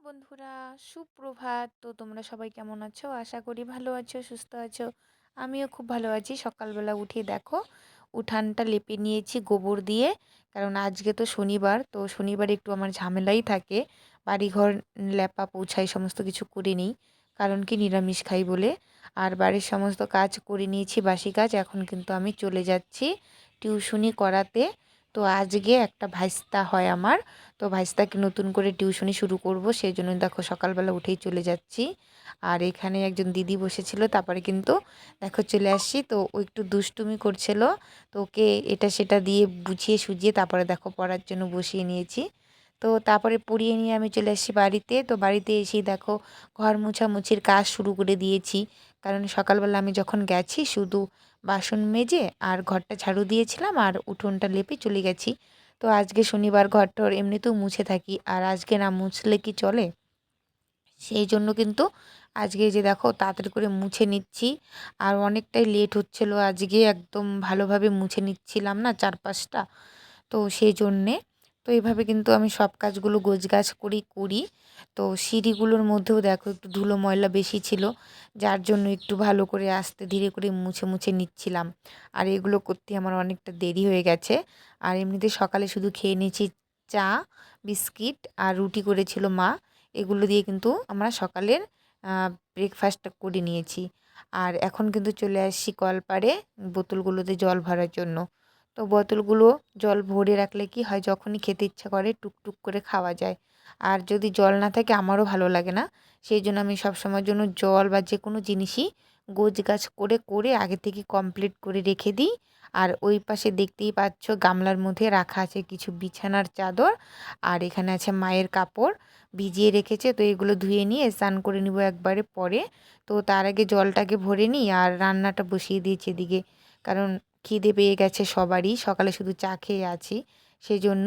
বন্ধুরা, সুপ্রভাত। তো তোমরা সবাই কেমন আছো? আশা করি ভালো আছো, সুস্থ আছো। আমিও খুব ভালো আছি। সকালবেলা উঠে দেখো, উঠানটা লেপে নিয়েছি গোবর দিয়ে। কারণ আজকে তো শনিবার তো শনিবার একটু আমার ঝামেলাই থাকে। বাড়িঘর লেপা পৌঁছাই সমস্ত কিছু করে নিই। কারণ কি নিরামিষ খাই বলে। আর বাড়ির সমস্ত কাজ করে নিয়েছি বাসি কাজ। এখন কিন্তু আমি চলে যাচ্ছি টিউশনি করাতে। তো আজকে একটা ভাইস্তা হয় আমার। তো ভাইস্তাকে নতুন করে টিউশনি শুরু করব সেই জন্য দেখো সকালবেলা উঠেই চলে যাচ্ছি। আর এখানে একজন দিদি বসেছিল, তারপরে কিন্তু দেখো চলে আসছি। তো ও একটু দুষ্টুমি করছিল, তো ওকে এটা সেটা দিয়ে বুঝিয়ে সুজিয়ে তারপরে দেখো পড়ার জন্য বসিয়ে নিয়েছি। তো তারপরে পড়িয়ে নিয়ে আমি চলে আসছি বাড়িতে। তো বাড়িতে এসেই দেখো ঘর মুছামুছির কাজ শুরু করে দিয়েছি। কারণ সকালবেলা আমি যখন গেছি, শুধু বাসন মেজে আর ঘরটা ঝাড়ু দিয়েছিলাম আর উঠোনটা লেপে চলে গেছি। তো আজকে শনিবার ঘরটর এমনিতেও মুছে থাকি আর আজকে না মুছলে কি চলে? সেই জন্য কিন্তু আজকে যে দেখো তাড়াতাড়ি করে মুছে নিচ্ছি আর অনেকটাই লেট হচ্ছিল। আজকে একদম ভালোভাবে মুছে নিচ্ছিলাম না চারপাশটা। তো সেই জন্যে এইভাবে কিন্তু আমি সব কাজগুলো গোছগাছ করেই করি। তো সিঁড়িগুলোর মধ্যেও দেখো একটু ধুলো ময়লা বেশি ছিল, যার জন্য একটু ভালো করে আস্তে ধীরে করে মুছে মুছে নিচ্ছিলাম। আর এগুলো করতে আমার অনেকটা দেরি হয়ে গেছে। আর এমনিতে সকালে শুধু খেয়ে নিয়েছি চা, বিস্কিট আর রুটি করেছিল মা। এগুলো দিয়ে কিন্তু আমরা সকালের ব্রেকফাস্টটা করে নিয়েছি। আর এখন কিন্তু চলে আসছি কলপাড়ে বোতলগুলোতে জল ভরার জন্য। তো বোতলগুলো জল ভরে রাখলে কি হয়? যখনই খেতে ইচ্ছা করে, টুকটুক করে খাওয়া যায়। আর যদি জল না থাকে, আমারও ভালো লাগে না। সেই জন্য আমি সবসময়ের জন্য জল বা যে কোনো জিনিসই গোছ গাছ করে করে আগে থেকে কমপ্লিট করে রেখে দিই। আর ওই পাশে দেখতেই পাচ্ছ গামলার মধ্যে রাখা আছে কিছু বিছানার চাদর আর এখানে আছে মায়ের কাপড়। ভিজিয়ে রেখেছে, তো এগুলো ধুয়ে নিয়ে স্নান করে নিব একবারে পরে। তো তার আগে জলটাকে ভরে নিই আর রান্নাটা বসিয়ে দিয়েছি এদিকে। কারণ খিদে পেয়ে গেছে সবারই, সকালে শুধু চা খেয়ে আছি সেই জন্য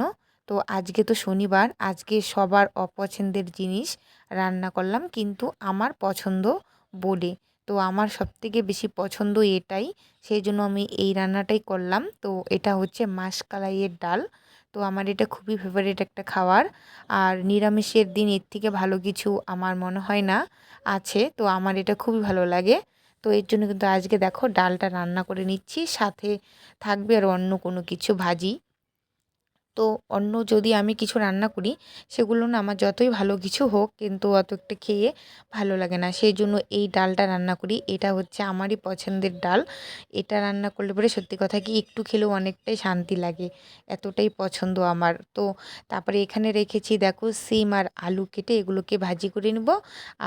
তো আজকে তো শনিবার, আজকে সবার অপছন্দের জিনিস রান্না করলাম, কিন্তু আমার পছন্দ বলে। তো আমার সবথেকে বেশি পছন্দ এটাই সেই জন্য আমি এই রান্নাটাই করলাম। তো এটা হচ্ছে মাসকালাইয়ের ডাল। তো আমার এটা খুবই ফেভারিট একটা খাবার। আর নিরামিষের দিন এর থেকে ভালো কিছু আমার মনে হয় না আছে, তো আমার এটা খুবই ভালো লাগে। তো এর জন্য কিন্তু আজকে দেখো ডালটা রান্না করে নিচ্ছি, সাথে থাকবে আর অন্য কোনো কিছু ভাজি। তো অন্য যদি আমি কিছু রান্না করি, সেগুলো না আমার যতই ভালো কিছু হোক কিন্তু অত একটা খেয়ে ভালো লাগে না। সেই জন্য এই ডালটা রান্না করি। এটা হচ্ছে আমারই পছন্দের ডাল। এটা রান্না করলে পরে সত্যি কথা কি একটু খেলেও অনেকটাই শান্তি লাগে। এতটাই পছন্দ আমার। তো তারপরে এখানে রেখেছি দেখো সিম আর আলু কেটে এগুলোকে ভাজি করে নেব।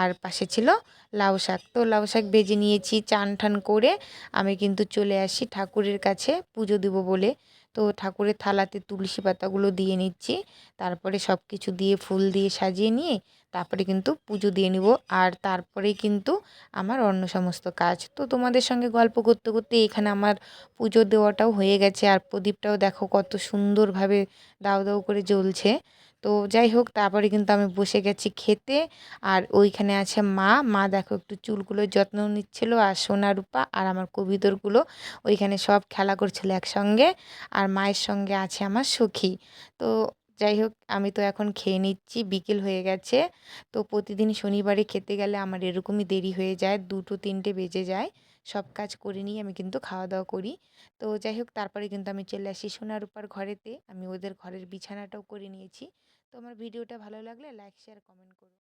আর পাশে ছিল লাউ শাক। তো লাউ শাক ভেজে নিয়েছি চান ঠান করে। আমি কিন্তু চলে আসি ঠাকুরের কাছে পুজো দেবো বলে। তো ঠাকুরের থালাতে তুলসী পাতাগুলো দিয়ে নিচ্ছি। তারপরে সব কিছু দিয়ে ফুল দিয়ে সাজিয়ে নিয়ে তারপরে কিন্তু পুজো দিয়ে নিব। আর তারপরেই কিন্তু আমার অন্য সমস্ত কাজ। তো তোমাদের সঙ্গে গল্প করতে করতে এখানে আমার পুজো দেওয়াটাও হয়ে গেছে। আর প্রদীপটাও দেখো কত সুন্দরভাবে দাও দাও করে জ্বলছে। তো যাই হোক, তারপরে কিন্তু আমি বসে গেছি খেতে। আর ওইখানে আছে মা। মা দেখো একটু চুলগুলোর যত্ন নিচ্ছিল আর সোনা রূপা আর আমার কবিতরগুলো ওইখানে সব খেলা করছিল একসঙ্গে আর মায়ের সঙ্গে আছে আমার সখী। তো যাই হোক, আমি তো এখন খেয়ে নিচ্ছি, বিকেল হয়ে গেছে। তো প্রতিদিন শনিবারে খেতে গেলে আমার এরকমই দেরি হয়ে যায়, দুটো তিনটে বেজে যায়। সব কাজ করে নিয়ে আমি কিন্তু খাওয়া দাওয়া করি। তো যাই হোক, তারপরে কিন্তু আমি চলে আসি সোনার উপর ঘরেতে। আমি ওদের ঘরের বিছানাটাও করে নিয়েছি। তো আমার ভিডিওটা ভালো লাগলে লাইক শেয়ার কমেন্ট করুন